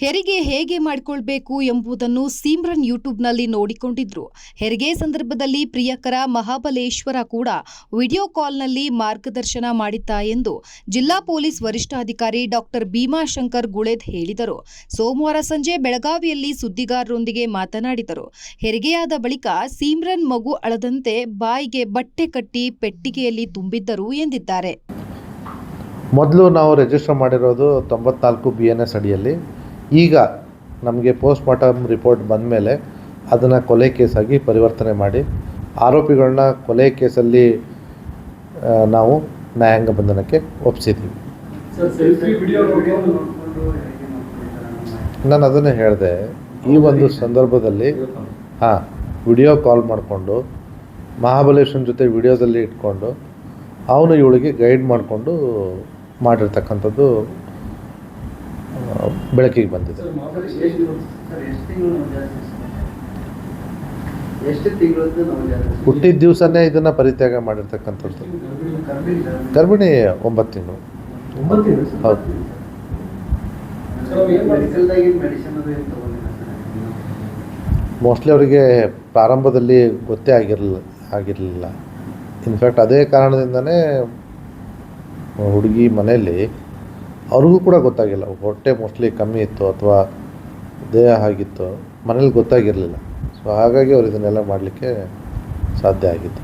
ಹೆರಿಗೆ ಹೇಗೆ ಮಾಡಿಕೊಳ್ಬೇಕು ಎಂಬುದನ್ನು ಸಿಮ್ರನ್ ಯೂಟ್ಯೂಬ್ನಲ್ಲಿ ನೋಡಿಕೊಂಡಿದ್ರು. ಹೆರಿಗೆ ಸಂದರ್ಭದಲ್ಲಿ ಪ್ರಿಯಕರ ಮಹಾಬಲೇಶ್ವರ ಕೂಡ ವಿಡಿಯೋ ಕಾಲ್ನಲ್ಲಿ ಮಾರ್ಗದರ್ಶನ ಮಾಡಿದ್ದ ಎಂದು ಜಿಲ್ಲಾ ಪೊಲೀಸ್ ವರಿಷ್ಠಾಧಿಕಾರಿ ಡಾಕ್ಟರ್ ಭೀಮಾಶಂಕರ್ ಗುಳೇದ್ ಹೇಳಿದರು. ಸೋಮವಾರ ಸಂಜೆ ಬೆಳಗಾವಿಯಲ್ಲಿ ಸುದ್ದಿಗಾರರೊಂದಿಗೆ ಮಾತನಾಡಿದರು. ಹೆರಿಗೆಯಾದ ಬಳಿಕ ಸೀಮ್ರನ್ ಮಗು ಅಳದಂತೆ ಬಾಯಿಗೆ ಬಟ್ಟೆ ಕಟ್ಟಿ ಪೆಟ್ಟಿಗೆಯಲ್ಲಿ ತುಂಬಿದ್ದರು ಎಂದಿದ್ದಾರೆ. ಮೊದಲು ನಾವು ರಿಜಿಸ್ಟರ್ ಮಾಡಿರೋದು ತೊಂಬತ್ನಾಲ್ಕು ಬಿ ಎನ್ ಎಸ್ ಅಡಿಯಲ್ಲಿ. ಈಗ ನಮಗೆ ಪೋಸ್ಟ್ ಮಾರ್ಟಮ್ ರಿಪೋರ್ಟ್ ಬಂದ ಮೇಲೆ ಅದನ್ನು ಕೊಲೆ ಕೇಸಾಗಿ ಪರಿವರ್ತನೆ ಮಾಡಿ ಆರೋಪಿಗಳನ್ನ ಕೊಲೆ ಕೇಸಲ್ಲಿ ನಾವು ನ್ಯಾಯಾಂಗ ಬಂಧನಕ್ಕೆ ಒಪ್ಪಿಸಿದ್ದೀವಿ ನಾನು ಅದನ್ನೇ ಹೇಳಿದೆ, ಈ ಒಂದು ಸಂದರ್ಭದಲ್ಲಿ, ಹಾಂ, ವಿಡಿಯೋ ಕಾಲ್ ಮಾಡಿಕೊಂಡು, ಮಹಾಬಲೇಶ್ವರನ ಜೊತೆ ವಿಡಿಯೋದಲ್ಲಿ ಇಟ್ಕೊಂಡು, ಅವನು ಇವಳಿಗೆ ಗೈಡ್ ಮಾಡಿಕೊಂಡು ಮಾಡಿರ್ತಕ್ಕಂಥದ್ದು ತಿಂಗಳದ್ದು ಬಂದಿದೆ. ಹುಟ್ಟಿದ ದಿವಸನೇ ಇದನ್ನು ಪರಿತ್ಯಾಗ ಮಾಡಿರ್ತಕ್ಕಂಥದ್ದು. ಗರ್ಭಿಣಿ ಒಂಬತ್ತು ತಿಂಗಳು. ಹೌದು. ಮೋಸ್ಟ್ಲಿ ಅವರಿಗೆ ಪ್ರಾರಂಭದಲ್ಲಿ ಗೊತ್ತೇ ಆಗಿರಲಿಲ್ಲ. ಆಗಿರಲಿಲ್ಲ ಇನ್ಫ್ಯಾಕ್ಟ್ ಅದೇ ಕಾರಣದಿಂದನೇ ಹುಡುಗಿ ಮನೆಯಲ್ಲಿ ಅವ್ರಿಗೂ ಕೂಡ ಗೊತ್ತಾಗಿಲ್ಲ. ಹೊಟ್ಟೆ ಮೋಸ್ಟ್ಲಿ ಕಮ್ಮಿ ಇತ್ತು ಅಥವಾ ದೇಹ ಆಗಿತ್ತು ಮನೇಲಿ ಗೊತ್ತಾಗಿರಲಿಲ್ಲ. ಸೊ ಹಾಗಾಗಿ ಅವ್ರು ಇದನ್ನೆಲ್ಲ ಮಾಡಲಿಕ್ಕೆ ಸಾಧ್ಯ ಆಗಿತ್ತು.